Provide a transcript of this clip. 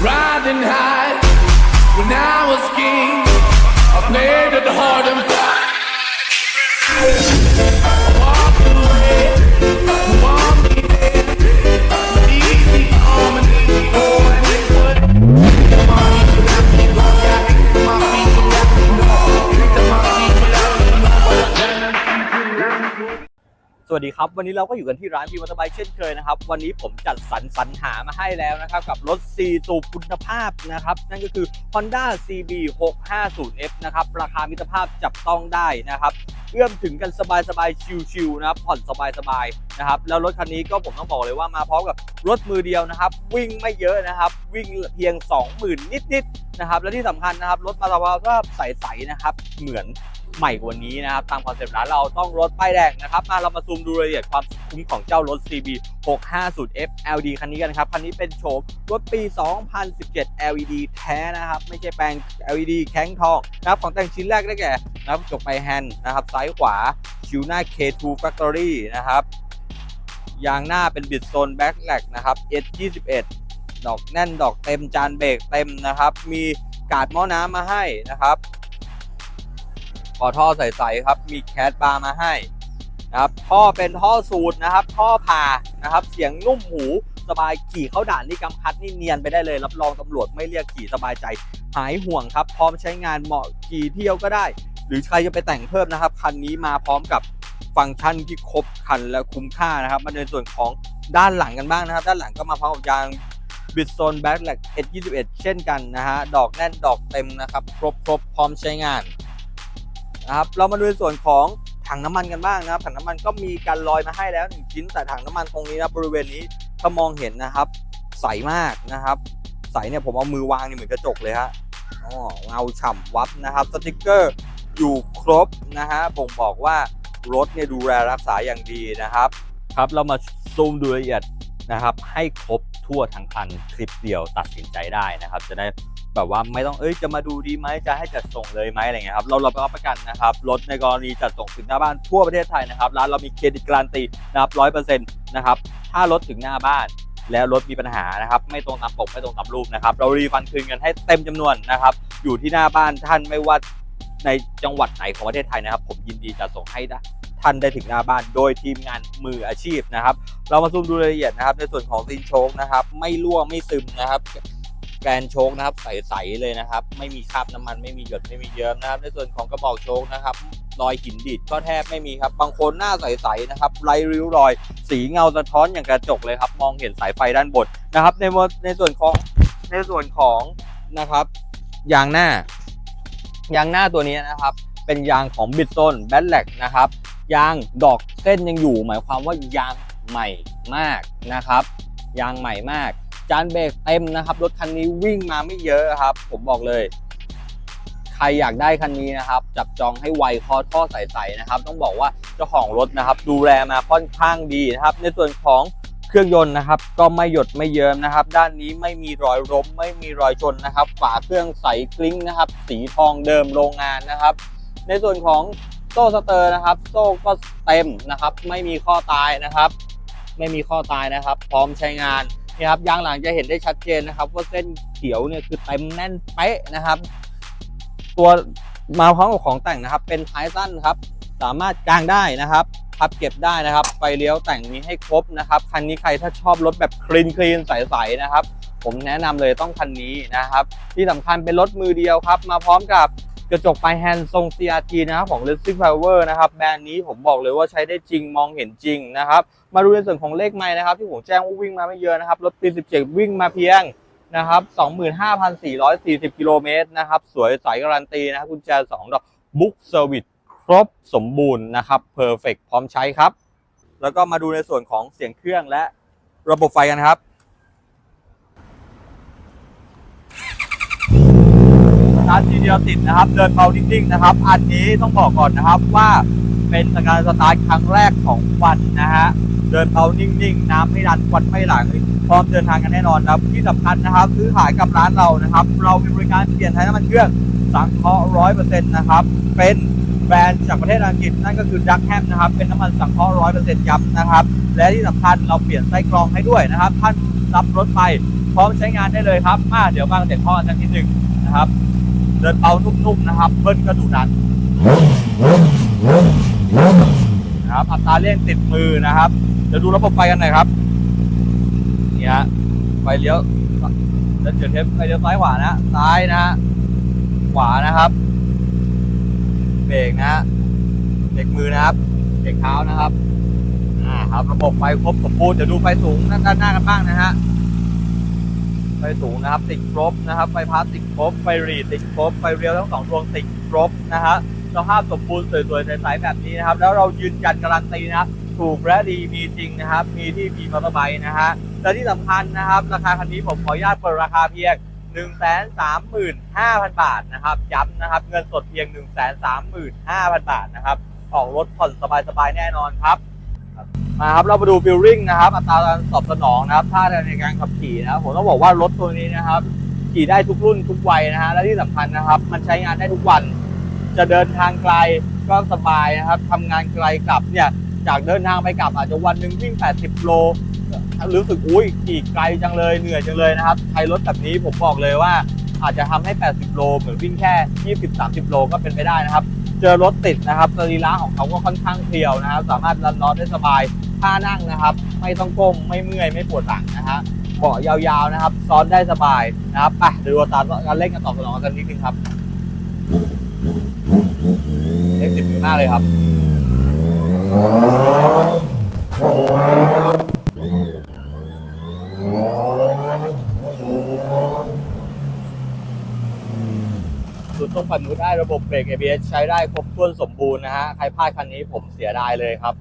riding high. When I was king, I played it hard and วัสดีครับ วันนี้เราก็อยู่กันที่ร้านพีมอเตบค์เช่นเคยนะครับ วันนี้ผมจัดสรรสรรหามาให้แล้วนะครับ กับรถ 4 สูบคุณภาพนะครับ นั่นก็คือ Honda CB 650F นะครับ ราคามิตรภาพจับต้องได้นะครับเอื้อมถึงกันสบายๆ ชิวๆนะครับ ผ่อนสบายๆ นะครับ แล้วรถคันนี้ก็ผมต้องบอกเลยว่ามาพร้อมกับรถมือเดียวนะครับ วิ่งไม่เยอะนะครับ วิ่งเพียง 20,000 นิดๆ นะครับ และที่สำคัญนะครับ รถมาสภาพใสๆ นะครับ เหมือน ใหม่กว่านี้นะครับ ตามคอนเซ็ปต์ร้านเราต้องรถป้ายแดงนะครับ มาเรามาซูมดูรายละเอียดความคุ้มของเจ้ารถ CB 650F LD คันนี้กันครับ คันนี้เป็นโฉมรถปี 2017 LED แท้นะครับ ไม่ใช่แปลง LED แข้งทองนะครับของแต่งชิ้นแรกได้แก่นะครับจกไปแฮนด์นะครับซ้ายขวาชิวหน้า K2 Factory นะครับยางหน้าเป็นบิดโซนแบ็คแลกนะครับ S21 ดอกแน่นดอกเต็มจานเบรกเต็มนะครับ มีกาดหม้อน้ำมาให้นะครับ ขอท่อใสๆครับ มีแคสบาร์มาให้นะครับท่อเป็นท่อสูตรนะครับ ท่อผ่านะครับ เสียงนุ่มหูสบายขี่เข้าด่านนี่กำคัดนี่เนียนไปได้เลย รับรองตำรวจไม่เรียกขี่สบายใจ หายห่วงครับ พร้อมใช้งานเหมาะขี่เที่ยวก็ได้ หรือใครจะไปแต่งเพิ่มนะครับ คันนี้มาพร้อมกับฟังก์ชันที่ครบคันและคุ้มค่านะครับมาในส่วนของด้านหลังกันบ้างนะครับ ด้านหลังก็มาพร้อมกับยางบิดโซนแบ็คแลก S21 เช่นกันนะฮะดอกแน่นดอกเต็มนะครับ ครบครบพร้อมใช้งาน นะครับเรามาดูในส่วนของถังน้ำมันกันบ้างนะครับถังน้ำมันก็มีการลอยมาให้แล้วหนึ่งชิ้นแต่ถังน้ำมันตรงนี้นะบริเวณนี้ถ้ามองเห็นนะครับ ใสมากนะครับ ใสเนี่ยผมเอามือวางนี่เหมือนกระจกเลยฮะอ๋อเงาฉ่ำวับนะครับสติกเกอร์อยู่ครบนะฮะบ่งบอกว่ารถเนี่ยดูแลรักษาอย่างดีนะครับ ครับเรามาซูมดูรายละเอียด นะครับ ให้ครบทั่วทั้งคันคลิปเดียวตัดสินใจได้นะครับ จะได้แบบว่าไม่ต้องเอ้ยจะมาดูดีไหมจะให้จัดส่งเลยไหมอะไรเงี้ยครับเราเรารับประกันนะครับรถในกรณีจัดส่งถึงหน้าบ้านทั่วประเทศไทยนะครับร้านเรามีเครดิตการันตีนะครับร้อยเปอร์เซ็นต์นะครับถ้ารถถึงหน้าบ้านแล้วรถมีปัญหานะครับไม่ตรงตามปกไม่ตรงตามรูปนะครับเรารีฟันคืนกันให้เต็มจำนวนนะครับอยู่ที่หน้าบ้านท่านไม่ว่าในจังหวัดไหนของประเทศไทยนะครับ ผมยินดีจะส่งให้ท่านได้ถึงหน้าบ้านโดยทีมงานมืออาชีพนะครับ เรามาซูมดูรายละเอียดนะครับ ในส่วนของซีนโชคนะครับ ไม่รั่วไม่ซึมนะครับแกนโชคนะครับใสๆเลยนะครับ ไม่มีคราบน้ำมันไม่มีหยดไม่มีเยิ้มนะครับ ในส่วนของกระบอกโชคนะครับรอยหินดีดก็แทบไม่มีครับบางคนหน้าใสๆนะครับไร้ริ้วรอย สีเงาสะท้อนอย่างกระจกเลยครับ มองเห็นสายไฟด้านบนนะครับ ในในส่วนของในส่วนของนะครับยางหน้ายางหน้าตัวนี้นะครับ เป็นยางของบิดโซนแบทแลกนะครับยางดอกเส้นยังอยู่ หมายความว่ายาง ใหม่มากนะครับ ยางใหม่มาก จานเบรกเต็มนะครับ รถคันนี้วิ่งมาไม่เยอะครับ ผมบอกเลย ใครอยากได้คันนี้นะครับ จับจองให้ไวคอท่อใสๆนะครับ ต้องบอกว่าเจ้าของรถนะครับ ดูแลมาค่อนข้างดีนะครับ ในส่วนของเครื่องยนต์นะครับ ก็ไม่หยดไม่เยิ้มนะครับ ด้านนี้ไม่มีรอยล้มไม่มีรอยชนนะครับ ฝาเครื่องใสกลิ้งนะครับ สีทองเดิมโรงงานนะครับ ในส่วนของโซ่สเตอร์นะครับ โซ่ก็เต็มนะครับ ไม่มีข้อตายนะครับ ไม่มีข้อตายนะครับ พร้อมใช้งานนี่ครับยางหลังจะเห็นได้ชัดเจนนะครับ ว่าเส้นเขียวเนี่ยคือเต็มแน่นเป๊ะนะครับ ตัวมาพร้อมกับของแต่งนะครับ เป็นท้ายสั้นครับ สามารถกางได้นะครับพับเก็บได้นะครับ ไฟเลี้ยวแต่งมีให้ครบนะครับคันนี้ใครถ้าชอบรถแบบคลีนคลีนใสๆนะครับ ผมแนะนำเลยต้องคันนี้นะครับ ที่สำคัญเป็นรถมือเดียวครับ มาพร้อมกับ กระจกปลายแฮนด์ทรง CRT นะครับของ r e s i Power นะครับแบรนด์นี้ผมบอกเลยว่าใช้ได้จริงมองเห็นจริงนะครับมาดูในส่วนของเลขไม้นะครับที่ผมแจ้งว่าวิ่งมาไม่เยอะนะครับรถปี 17 วิ่งมาเพียงนะครับ25,440 กิโลเมตรนะครับสวยใสการันตีนะครับกุญแจ2ดอกบุ๊กเซอร์วิสครบสมบูรณ์นะครับเพอร์เฟกพร้อมใช้ครับ แล้วก็มาดูในส่วนของเสียงเครื่องและระบบไฟกันครับ สตาร์ททีเดียวติดนะครับ เดินเบานิ่งๆนะครับ อันนี้ต้องบอกก่อนนะครับว่าเป็นการสตาร์ทครั้งแรกของวันนะฮะเดินเบานิ่งๆ น้ำไม่ดันควันไม่หลังพร้อมเดินทางกันแน่นอนครับที่สำคัญนะครับ ซื้อขายกับร้านเรานะครับ เรามีบริการเปลี่ยนถ่ายน้ำมันเครื่องสังเคราะห์ร้อยเปอร์เซ็นต์นะครับ เป็นแบรนด์จากประเทศอังกฤษนั่นก็คือดักแฮมนะครับ เป็นน้ำมันสังเคราะห์ร้อยเปอร์เซ็นต์ย้ำนะครับ และที่สำคัญเราเปลี่ยนไส้กรองให้ด้วยนะครับ ท่านรับรถไปพร้อมใช้งานได้เลยครับมาเดี๋ยวฟังเสียงท่อสักนิดหนึ่งนะครับ เดินเบานุ่มๆนะครับ เบิ้ลก็ดุดันนะครับอัตราเร่งติดมือนะครับเดี๋ยวดูระบบไฟกันหน่อยครับเนี่ฮะไฟเลี้ยวเดี๋ยวเดี๋ยวเทปไฟเลี้ยวซ้ายขวานะซ้ายนะฮะขวานะครับเบรกนะฮะเบรกมือนะครับเบรกเท้านะครับอ่าครับระบบไฟครบสมบูรณ์เดี๋ยวดูไฟสูงด้านหน้ากันบ้างนะฮะ ไฟสูงนะครับติดครบนะครับไฟพาสติดครบไฟรีดติดครบไฟเรียวทั้งสองดวงติดครบนะฮะสภาพสมบูรณ์สวยๆใสๆแบบนี้นะครับ แล้วเรายืนยันการันตีนะครับถูกและดีมีจริงนะครับ มีที่มีมอเตอร์ไบค์นะฮะและที่สำคัญนะครับ ราคาคันนี้ผมขออนุญาตเปิดราคาเพียง 1 3 5 0 0 0 บาทนะครับย้ำนะครับ เงินสดเพียง 1 3 5 0 0 0 บาทนะครับออกรถผ่อนสบายๆแน่นอนครับ มาครับเรามาดูฟิลลิ่งนะครับอัตราการตอบสนองนะครับท่าในการขับขี่นะครับผมต้องบอกว่ารถตัวนี้นะครับขี่ได้ทุกรุ่นทุกวัยนะฮะและที่สำคัญนะครับ มันใช้งานได้ทุกวัน จะเดินทางไกลก็สบายนะครับทำงานไกลกลับเนี่ยจากเดินทางไปกลับอาจจะวันหนึ่งวิ่ง 80 โลรู้สึกอุ้ยขี่ไกลจังเลยเหนื่อยจังเลยนะครับใช้รถแบบนี้ผมบอกเลยว่าอาจจะทำให้ 80 โล เหมือนวิ่งแค่ 20-30 โลก็เป็นไปได้นะครับ เจอรถติดนะครับสรีระของเขาก็ค่อนข้างเพรียวนะครับ สามารถรันล้อได้สบายท่านั่งนะครับ ไม่ต้องก้มไม่เมื่อยไม่ปวดหลังนะฮะเบาะยาวๆนะครับ ซ้อนได้สบายนะครับไปดูตาการเร่งกันตอบสนองกันนิดนึงครับเลขสิบหน้าเลยครับ สุดตรงปั่นมือได้ระบบเบรก ABS ใช้ได้ครบถ้วนสมบูรณ์นะฮะ ใครพลาดคันนี้ผมเสียดายเลยครับ